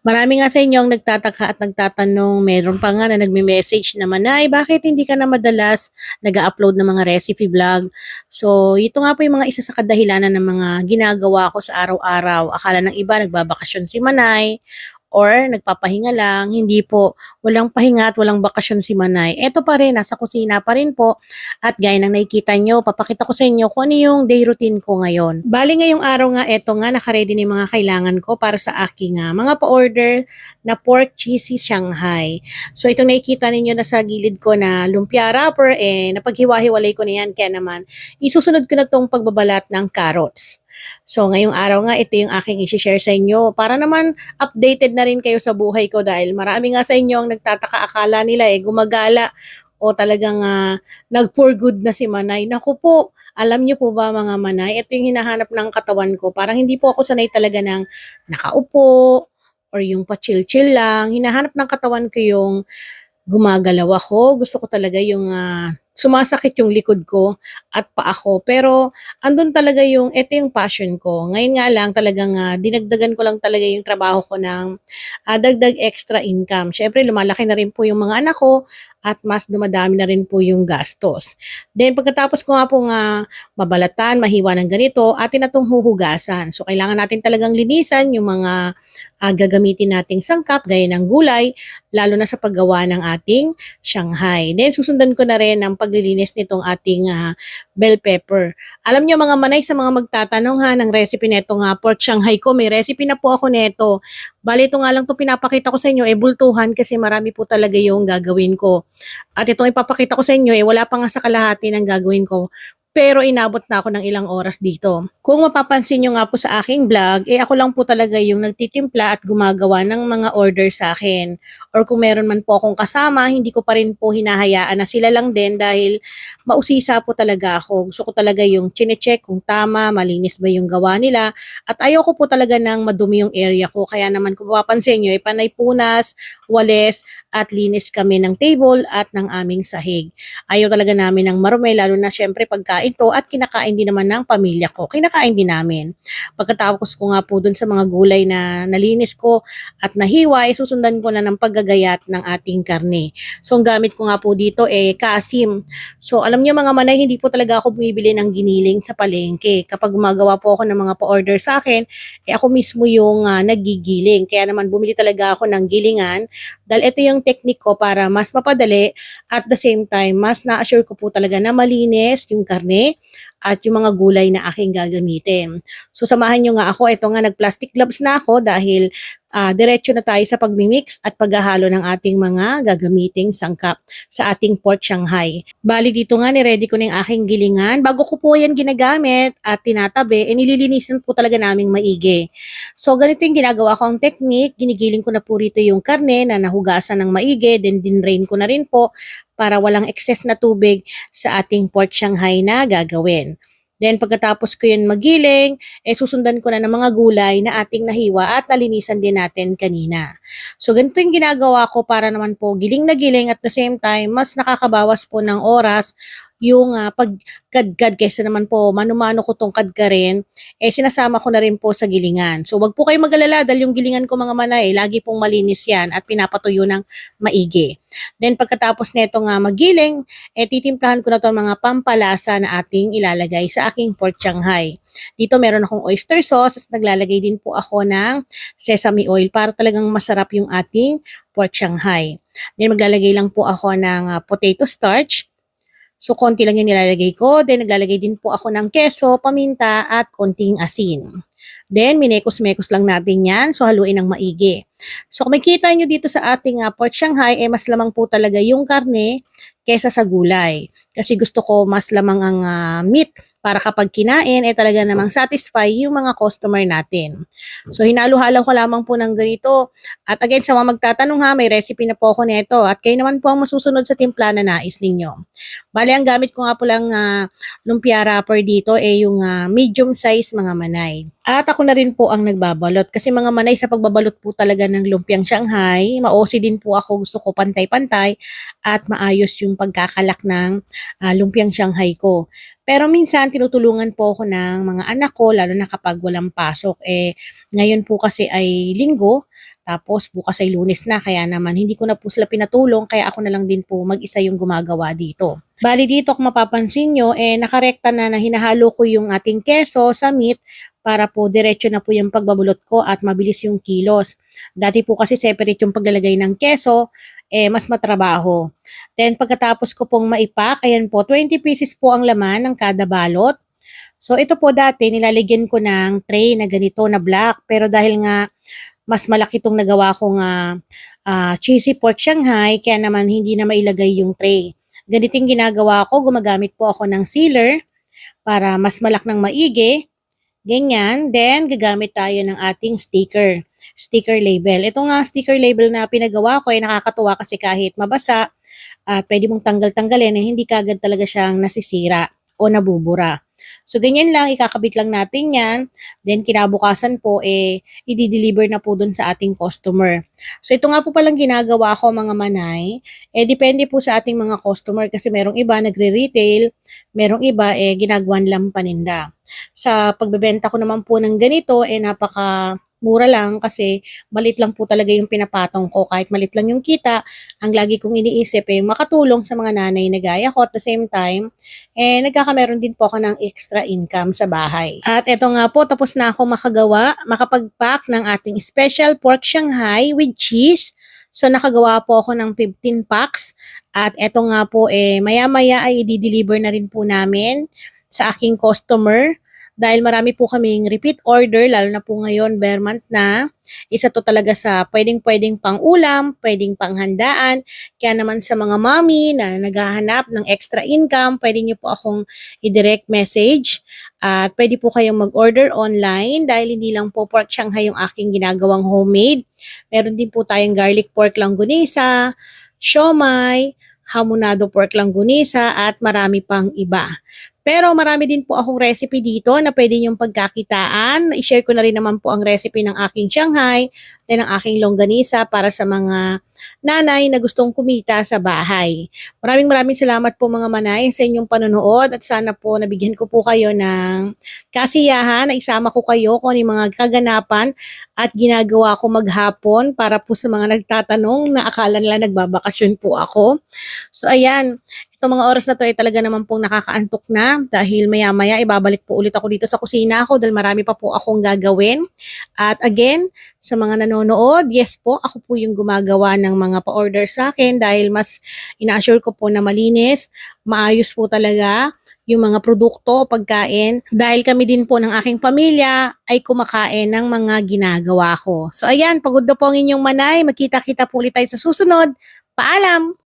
Marami nga sa inyo ang nagtataka at nagtatanong, meron pa nga na nagme-message naman, ay bakit hindi ka na madalas nag-upload ng mga recipe vlog? So, ito nga po yung mga isa sa kadahilanan ng mga ginagawa ko sa araw-araw. Akala ng iba nagbabakasyon si Manay or nagpapahinga lang. Hindi po, walang pahinga at walang bakasyon si Manay. Ito pa rin, nasa kusina pa rin po. At gaya ng nakikita nyo, papakita ko sa inyo kung ano yung day routine ko ngayon. Bali ngayong araw nga, eto nga, nakaredy na yung mga kailangan ko para sa aking ah, mga pa-order na pork cheesy Shanghai. So itong nakikita ninyo na sa gilid ko na lumpia wrapper, eh, napaghiwa-hiwalay ko na yan. Kaya naman, isusunod ko na tong pagbabalat ng carrots. So ngayong araw nga, ito yung aking isi-share sa inyo para naman updated na rin kayo sa buhay ko dahil marami nga sa inyo ang nagtataka akala nila eh gumagala o talagang ah, nag-for good na si Manay. Naku po, alam niyo po ba mga Manay, ito yung hinahanap ng katawan ko. Parang hindi po ako sanay talaga ng nakaupo or yung pa-chill-chill lang. Hinahanap ng katawan ko yung gumagalaw ako. Gusto ko talaga yung ah, sumasakit yung likod ko at paa ko. Pero andun talaga yung, ito yung passion ko. Ngayon nga lang talagang ah, dinagdagan ko lang talaga yung trabaho ko ng ah, dagdag extra income. Syempre lumalaki na rin po yung mga anak ko at mas dumadami na rin po yung gastos. Then pagkatapos ko nga po nga mabalatan, mahiwa ng ganito, atin na itong huhugasan. So kailangan natin talagang linisan yung mga ah, gagamitin nating sangkap gaya ng gulay, lalo na sa paggawa ng ating Shanghai. Then susundan ko na rin ang paglilinis nitong ating ah, bell pepper. Alam nyo mga manay sa mga magtatanong ha ng recipe nito nga pork Shanghai ko, may recipe na po ako neto. Bali ito nga lang to pinapakita ko sa inyo, eh bultuhan kasi marami po talaga yung gagawin ko. At itong ipapakita ko sa inyo, eh wala pa nga sa kalahati ng gagawin ko. Pero inabot na ako ng ilang oras dito. Kung mapapansin nyo nga po sa aking vlog, eh ako lang po talaga yung nagtitimpla at gumagawa ng mga order sa akin. Or kung meron man po akong kasama, hindi ko pa rin po hinahayaan na sila lang din dahil mausisa po talaga ako. Gusto ko talaga yung chinecheck kung tama, malinis ba yung gawa nila. At ayaw ko po talaga ng madumi yung area ko. Kaya naman kung mapapansin nyo, eh panay punas, wales, at linis kami ng table at ng aming sahig. Ayaw talaga namin ng marumi, lalo na syempre pagkain to at kinakain din naman ng pamilya ko. Kinakain din namin. Pagkatapos ko nga po dun sa mga gulay na nalinis ko at nahiwa, eh, susundan ko na ng paggagayat ng ating karne. So ang gamit ko nga po dito eh kasim. So alam niyo mga manay, hindi po talaga ako bumibili ng giniling sa palengke. Kapag gumagawa po ako ng mga pa-order sa akin, eh ako mismo yung ah, nagigiling. Kaya naman bumili talaga ako ng gilingan dahil ito yung technique ko para mas mapadali at the same time, mas na-assure ko po talaga na malinis yung karne at yung mga gulay na aking gagamitin. So samahan nyo nga ako, ito nga nag-plastic gloves na ako dahil ah, diretso na tayo sa pagmimix at paghahalo ng ating mga gagamiting sangkap sa ating pork Shanghai. Bali dito nga, ni-ready ko na yung aking gilingan. Bago ko po yan ginagamit at tinatabi, eh, nililinisan po talaga naming maigi. So, ganito yung ginagawa ko ang technique. Ginigiling ko na po rito yung karne na nahugasan ng maigi. Then, dinrain ko na rin po para walang excess na tubig sa ating pork Shanghai na gagawin. Then, pagkatapos ko yun magiling, eh susundan ko na ng mga gulay na ating nahiwa at nalinisan din natin kanina. So, ganito yung ginagawa ko para naman po giling na giling at the same time, mas nakakabawas po ng oras yung ah, pagkadkad kaysa naman po mano-mano ko tong kadkarin, eh sinasama ko na rin po sa gilingan. So wag po kayo mag-alala dahil yung gilingan ko mga manay, lagi pong malinis yan at pinapatuyo ng maigi. Then pagkatapos nito nga magiling, eh titimplahan ko na to mga pampalasa na ating ilalagay sa aking pork Shanghai. Dito meron akong oyster sauce at naglalagay din po ako ng sesame oil para talagang masarap yung ating pork Shanghai. Then maglalagay lang po ako ng ah, potato starch So, konti lang yung nilalagay ko. Then, naglalagay din po ako ng keso, paminta, at konting asin. Then, minekos-mekos lang natin yan. So, haluin ng maigi. So, kung makikita nyo dito sa ating uh, pork Shanghai, eh, mas lamang po talaga yung karne kesa sa gulay. Kasi gusto ko mas lamang ang ah, meat para kapag kinain, eh talaga namang satisfy yung mga customer natin. So, hinalo-halo ko lamang po ng ganito. At again, sa mga magtatanong ha, may recipe na po ako nito. At kayo naman po ang masusunod sa timpla na nais ninyo. Bali, ang gamit ko nga po lang ah, lumpia wrapper dito eh yung ah, medium size mga manay. At ako na rin po ang nagbabalot kasi mga manay sa pagbabalot po talaga ng lumpiang Shanghai, maosi din po ako gusto ko pantay-pantay at maayos yung pagkakalak ng ah, lumpiang Shanghai ko. Pero minsan tinutulungan po ako ng mga anak ko lalo na kapag walang pasok. Eh ngayon po kasi ay linggo Tapos bukas ay lunes na kaya naman hindi ko na po sila pinatulong kaya ako na lang din po mag-isa yung gumagawa dito. Bali dito kung mapapansin nyo, eh nakarekta na na hinahalo ko yung ating keso sa meat para po diretso na po yung pagbabulot ko at mabilis yung kilos. Dati po kasi separate yung paglalagay ng keso, eh mas matrabaho. Then pagkatapos ko pong maipak, ayan po, 20 pieces po ang laman ng kada balot. So ito po dati nilalagyan ko ng tray na ganito na black pero dahil nga mas malaki tong nagawa kong ah, ah, cheesy pork shanghai kaya naman hindi na mailagay yung tray. Ganito yung ginagawa ko, gumagamit po ako ng sealer para mas malak ng maigi. Ganyan. Then, gagamit tayo ng ating sticker. Sticker label. Ito nga sticker label na pinagawa ko ay nakakatuwa kasi kahit mabasa at pwede mong tanggal-tanggalin eh, hindi kagad talaga siyang nasisira o nabubura. So, ganyan lang, ikakabit lang natin yan. Then, kinabukasan po, eh, i-deliver na po dun sa ating customer. So, ito nga po palang ginagawa ko mga manay. Eh, depende po sa ating mga customer kasi merong iba nagre-retail, merong iba, eh, ginagawan lang paninda. Sa pagbebenta ko naman po ng ganito, eh, napaka mura lang kasi malit lang po talaga yung pinapatong ko. Kahit malit lang yung kita, ang lagi kong iniisip eh, makatulong sa mga nanay na gaya ko at the same time, eh, nagkakameron din po ako ng extra income sa bahay. At eto nga po, tapos na ako makagawa, makapag-pack ng ating special pork Shanghai with cheese. So, nakagawa po ako ng 15 packs. At eto nga po, eh, maya-maya ay i-deliver na rin po namin sa aking customer. Dahil marami po kaming repeat order, lalo na po ngayon, bare month na. Isa to talaga sa pwedeng-pwedeng pang ulam, pwedeng panghandaan. Kaya naman sa mga mommy na naghahanap ng extra income, pwede niyo po akong i-direct message. At pwede po kayong mag-order online dahil hindi lang po pork Shanghai yung aking ginagawang homemade. Meron din po tayong garlic pork langgunisa, siomay, hamonado pork langgunisa at marami pang iba. Pero marami din po akong recipe dito na pwede niyong pagkakitaan. I-share ko na rin naman po ang recipe ng aking Shanghai at ng aking longganisa para sa mga nanay na gustong kumita sa bahay. Maraming maraming salamat po mga manay sa inyong panonood at sana po nabigyan ko po kayo ng kasiyahan na isama ko kayo kung ano mga kaganapan at ginagawa ko maghapon para po sa mga nagtatanong na akala nila nagbabakasyon po ako. So ayan, itong mga oras na to ay talaga naman pong nakakaantok na dahil maya-maya ibabalik po ulit ako dito sa kusina ko dahil marami pa po akong gagawin. At again, sa mga nanonood, yes po, ako po yung gumagawa ng mga pa-order sa akin dahil mas ina-assure ko po na malinis, maayos po talaga yung mga produkto o pagkain dahil kami din po ng aking pamilya ay kumakain ng mga ginagawa ko. So ayan, pagod na po ang inyong manay. Magkita-kita po ulit tayo sa susunod. Paalam!